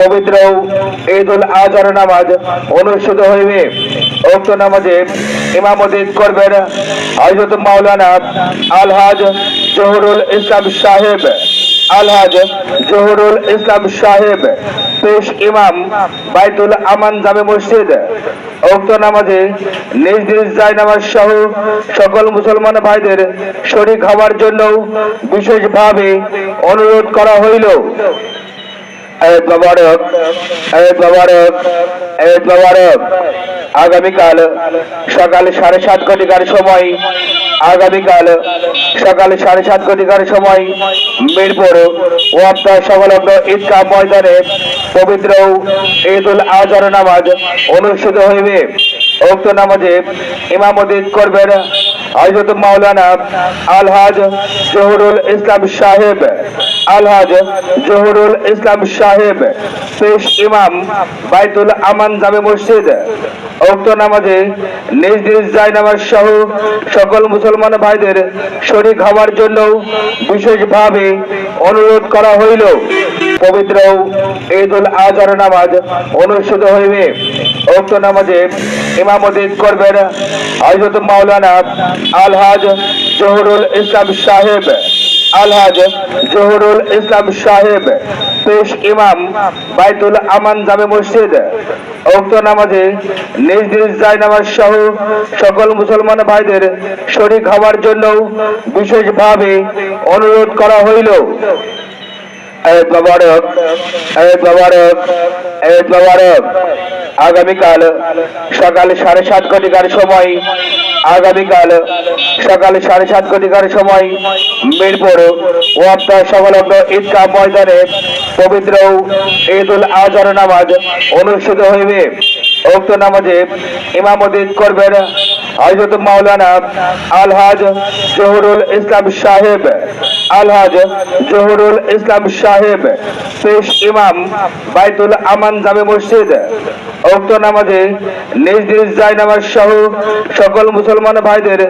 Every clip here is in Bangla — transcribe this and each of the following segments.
পবিত্র ঈদ উল আজহার নামাজ অনুষ্ঠিত হইবে উক্ত নামাজে ইমামতি করবেন হযরত মাওলানা আলহাজ জহুরুল ইসলাম সাহেব। আলহাজ জহুরুল ইসলাম সাহেব, পেশ ইমাম বাইতুল আমান জামে মসজিদ। উক্ত নামাজে নিজ নিজ জায় নামাজ সহ সকল মুসলমান ভাইদের শরীক হওয়ার জন্য বিশেষভাবে অনুরোধ করা হইল। আগামীকাল সকাল সাড়ে সাত ঘটিকার সময়, আগামীকাল সকাল সাড়ে সাত ঘটিকার সময় মিরপুর ওয়াপ্তা সংলগ্ন ঈদগাহ ময়দানে পবিত্র ঈদ উল আজহার নামাজ অনুষ্ঠিত হইবে। উক্ত নামাজে ইমামতি করবেন হযরত মাওলানা আলহাজ জহুরুল ইসলাম সাহেব। আলহাজ জহুরুল ইসলাম সাহেব, পেশ ইমাম বাইতুল আমান জামে মসজিদ। উক্ত নামাজে নিজ নিজ জায় নামাজ সহ সকল মুসলমান ভাইদের শরীক হওয়ার জন্য বিশেষভাবে অনুরোধ করা হইল। পবিত্র ঈদ উল আজহার নামাজ অনুষ্ঠিত হইবে। উক্ত নামাজে ইমামতি করবেন হযরত মাওলানা আলহাজ জহুরুল ইসলাম সাহেব। আলহাজ জহুরুল ইসলাম সাহেব, পেশ ইমাম বাইতুল আমান জামে মসজিদ, উক্ত নামাজে নিজ নিজ জায় নামাজ সহ সকল মুসলমান ভাইদের শরীক হওয়ার জন্য বিশেষভাবে অনুরোধ করা হইল। ঈদ মোবারক মোবারক মোবারক। আগামীকাল সকাল সাড়ে সাত ঘটিকার সময়, আগামীকাল সকাল সাড়ে সাত ঘটিকার সময় মিরপুর ওয়াপ্তা সংলগ্ন ঈদগাহ ময়দানে পবিত্র ঈদ উল আজহার নামাজ অনুষ্ঠিত হইবে। উক্ত নামাজে ইমামতি করবেন হযরত মাওলানা আলহাজ জহুরুল ইসলাম সাহেব। আলহাজ জহুরুল ইসলাম সাহেব, পেশ ইমাম বাইতুল আমান জামে মসজিদ। উক্ত নামাজে নিজ নিজ জায় নামাজ সহ সকল মুসলমান ভাইদের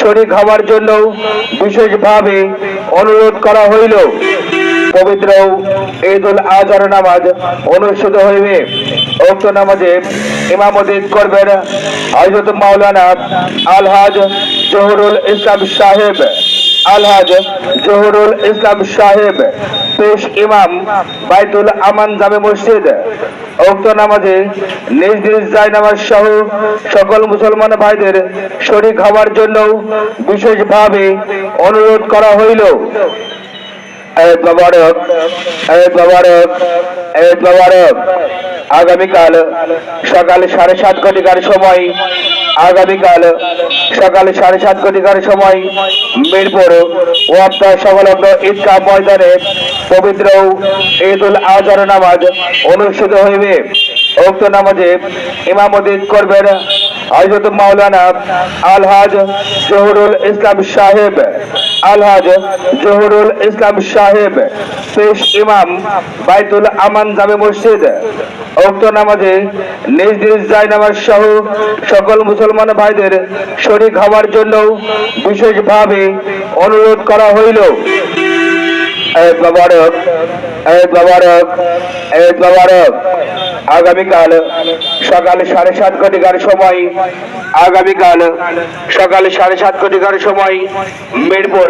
শরীক হওয়ার জন্য বিশেষভাবে অনুরোধ করা হইল। পবিত্র ঈদ উল আজহার নামাজ অনুষ্ঠিত হইবে। উক্ত নামাজে ইমামতি করবেন হযরত মাওলানা আলহাজ জহরুল ইসলাম সাহেব। আলহাজ জহরুল ইসলাম সাহেব, পেশ ইমাম বাইতুল আমান জামে মসজিদ, উক্ত নামাজে নিজ নিজ জায় নামাজ সহ সকল মুসলমান ভাইদের শরিক হওয়ার জন্য বিশেষভাবে অনুরোধ করা হইল। ঈদ মোবারক ঈদ মোবারক ঈদ মোবারক আগামীকাল সকাল সাড়ে সাত ঘটিকার সময়, আগামীকাল সকাল সাড়ে সাত ঘটিকার সময় মিরপুর ওয়াপ্তা সংলগ্ন ঈদগাহ ময়দানে পবিত্র ঈদ উল আজহার নামাজ অনুষ্ঠিত হইবে। উক্ত নামাজে ইমামতি করবেন হযরত মাওলানা আলহাজ জহরুল ইসলাম সাহেব, আলহাজ জহরুল ইসলাম সাহেব পেশ ইমাম বাইতুল আমান জামে মসজিদ, উক্ত নামাজে নিজ নিজ জায় নামাজ সহ সকল মুসলমান ভাইদের শরীক হওয়ার জন্য বিশেষভাবে অনুরোধ করা হইল। মোবারক মোবারক মোবারক। আগামীকাল সকাল সাড়ে সাত ঘটিকার সময়, আগামীকাল সকাল সাড়ে সাত ঘটিকার সময় মিরপুর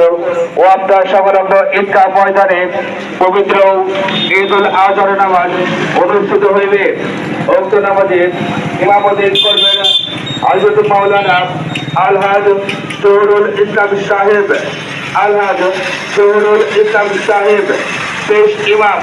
ওয়াপ্তা সংলগ্ন ঈদগাহ ময়দানে পবিত্র ঈদ উল আজহার নামাজ অনুষ্ঠিত হইবে। উক্ত নামাজে ইমামতি করবেন হযরত মাওলানা আলহাজ জহুরুল ইসলাম সাহেব। আলহাজ জহুরুল ইসলাম সাহেব পেশ ইমাম।